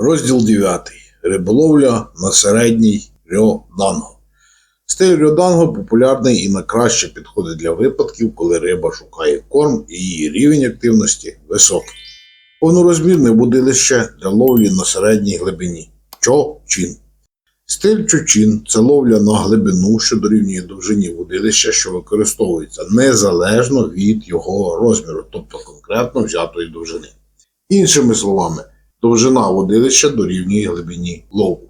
Розділ 9. Риболовля на середній рьоданго. Стиль рьоданго популярний і найкраще підходить для випадків, коли риба шукає корм і її рівень активності високий. Повнорозмірне будилище для ловлі на середній глибині. Чочин. Стиль чочин це ловля на глибину, що дорівнює довжині водилища, що використовується незалежно від його розміру, тобто конкретно взятої довжини. Іншими словами, довжина водилища дорівнює глибині лову.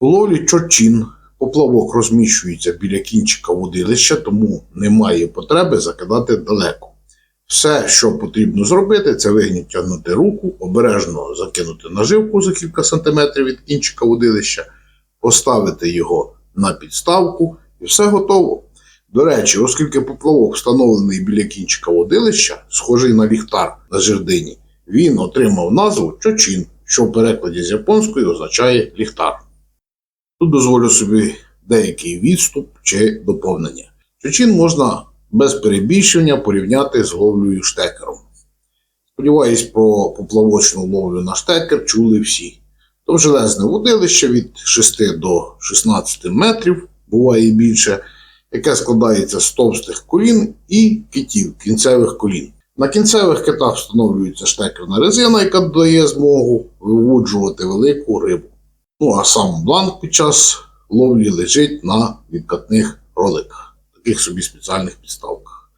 У ловлі чочин поплавок розміщується біля кінчика водилища, тому немає потреби закидати далеко. Все, що потрібно зробити, це вигнутягнути руку, обережно закинути наживку за кілька сантиметрів від кінчика водилища, поставити його на підставку і все готово. До речі, оскільки поплавок встановлений біля кінчика водилища, схожий на ліхтар на жердині, він отримав назву чочин, що в перекладі з японської означає ліхтар. Тут дозволю собі деякий відступ чи доповнення. Чочин можна без перебільшення порівняти з ловлею штекером. Сподіваюсь, про поплавочну ловлю на штекер чули всі. Довжелезне водилище від 6 до 16 метрів, буває більше, яке складається з товстих колін і китів кінцевих колін. На кінцевих китах встановлюється штекерна резина, яка дає змогу виводжувати велику рибу. Ну а сам бланк під час ловлі лежить на відкатних роликах, таких собі спеціальних підставках.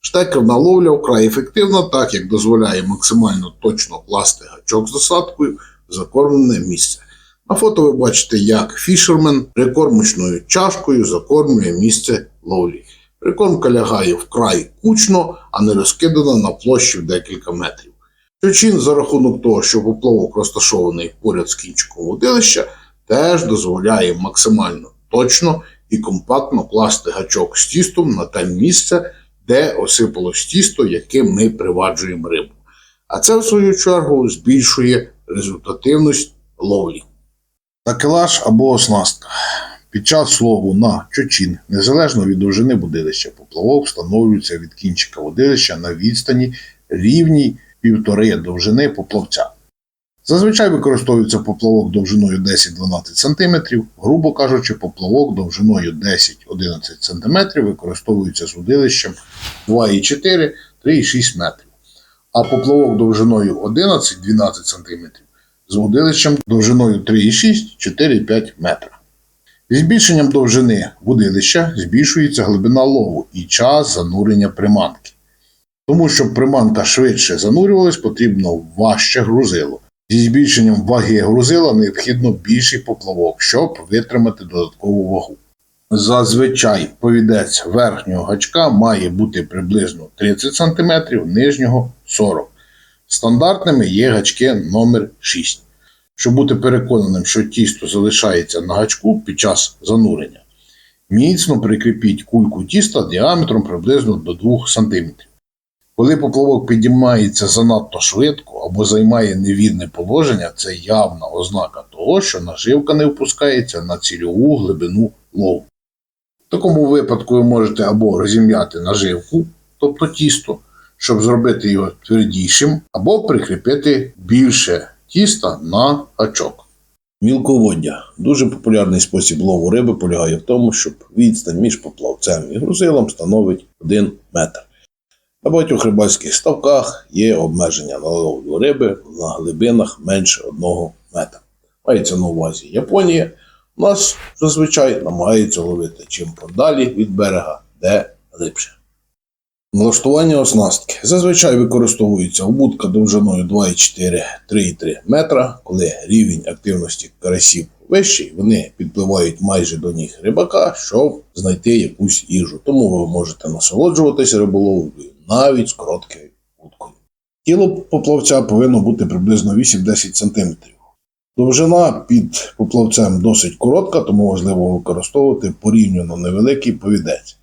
Штекерна ловля вкрай ефективна, так як дозволяє максимально точно класти гачок з досадкою в закормлене місце. На фото ви бачите, як фішермен прикормочною чашкою закормлює місце ловлі. Прикормка лягає вкрай кучно, а не розкидана на площі в декілька метрів. Причин за рахунок того, що поплавок розташований поряд з кінчиком водилища, теж дозволяє максимально точно і компактно класти гачок з тістом на те місце, де осипалось тісто, яким ми приваджуємо рибу. А це, в свою чергу, збільшує результативність ловлі. Такелаж або оснастка. Під час лову на чочин, незалежно від довжини будилища, поплавок встановлюється від кінчика водилища на відстані рівній півтори довжини поплавця. Зазвичай використовується поплавок довжиною 10-12 см, грубо кажучи, поплавок довжиною 10-11 см використовується з удилищем 2,4-3,6 метрів, а поплавок довжиною 11-12 см з удилищем довжиною 3,6-4,5 метра. Збільшенням довжини водилища збільшується глибина лову і час занурення приманки. Тому, щоб приманка швидше занурювалась, потрібно важче грузило. Зі збільшенням ваги грузила необхідно більший поплавок, щоб витримати додаткову вагу. Зазвичай повідець верхнього гачка має бути приблизно 30 см, нижнього 40 см. Стандартними є гачки номер 6 Щоб бути переконаним, що тісто залишається на гачку під час занурення, міцно прикріпіть кульку тіста діаметром приблизно до 2 см. Коли поплавок підіймається занадто швидко або займає невірне положення, це явна ознака того, що наживка не впускається на цільову глибину лову. В такому випадку ви можете або розім'яти наживку, тобто тісто, щоб зробити його твердішим, або прикріпити більше тіста на гачок. Мілководдя. Дуже популярний спосіб лову риби полягає в тому, щоб відстань між поплавцем і грузилом становить 1 метр. На багатьох рибальських ставках є обмеження на ловлю риби на глибинах менше 1 метра. Мається на увазі Японія. У нас зазвичай намагаються ловити чим подалі від берега, де глибше. Налаштування оснастки. Зазвичай використовується обудка довжиною 2,4-3,3 метра. Коли рівень активності карасів вищий, вони підпливають майже до ніг рибака, щоб знайти якусь їжу. Тому ви можете насолоджуватися риболовлею навіть з короткою вудкою. Тіло поплавця повинно бути приблизно 8-10 см. Довжина під поплавцем досить коротка, тому важливо використовувати порівняно невеликий повідець.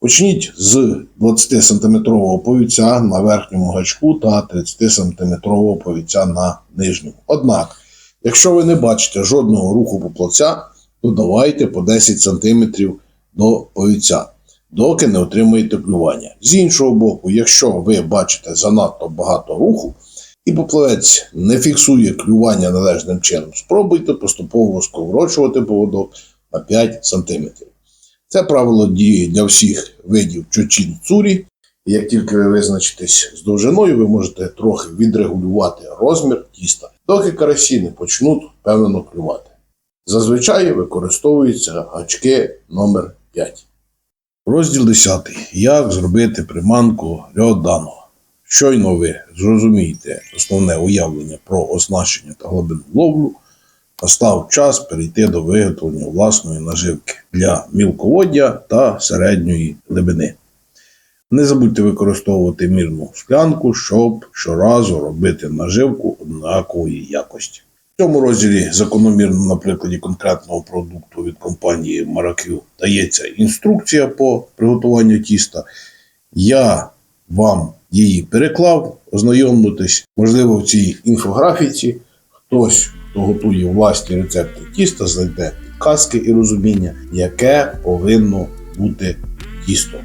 Почніть з 20 см повідця на верхньому гачку та 30 см повідця на нижньому. Однак, якщо ви не бачите жодного руху поплавця, додавайте по 10 см до повідця доки не отримуєте клювання. З іншого боку, якщо ви бачите занадто багато руху і поплавець не фіксує клювання належним чином, спробуйте поступово сковорочувати поводок на 5 см. Це правило діє для всіх видів чочин цурі. Як тільки ви визначитесь з довжиною, ви можете трохи відрегулювати розмір тіста, доки карасі не почнуть впевнено клювати. Зазвичай використовуються гачки номер 5. Розділ 10. Як зробити приманку Рьоданого. Щойно ви зрозумієте основне уявлення про оснащення та глибину ловлю, настав час перейти до виготовлення власної наживки для мілководдя та середньої глибини. Не забудьте використовувати мірну склянку, щоб щоразу робити наживку однакової якості. В цьому розділі закономірно на прикладі конкретного продукту від компанії Maracue дається інструкція по приготуванню тіста. Я вам її переклав, ознайомитись. Можливо, в цій інфографіці хтось, хто готує власні рецепти тіста, знайде підказки і розуміння, яке повинно бути тісто.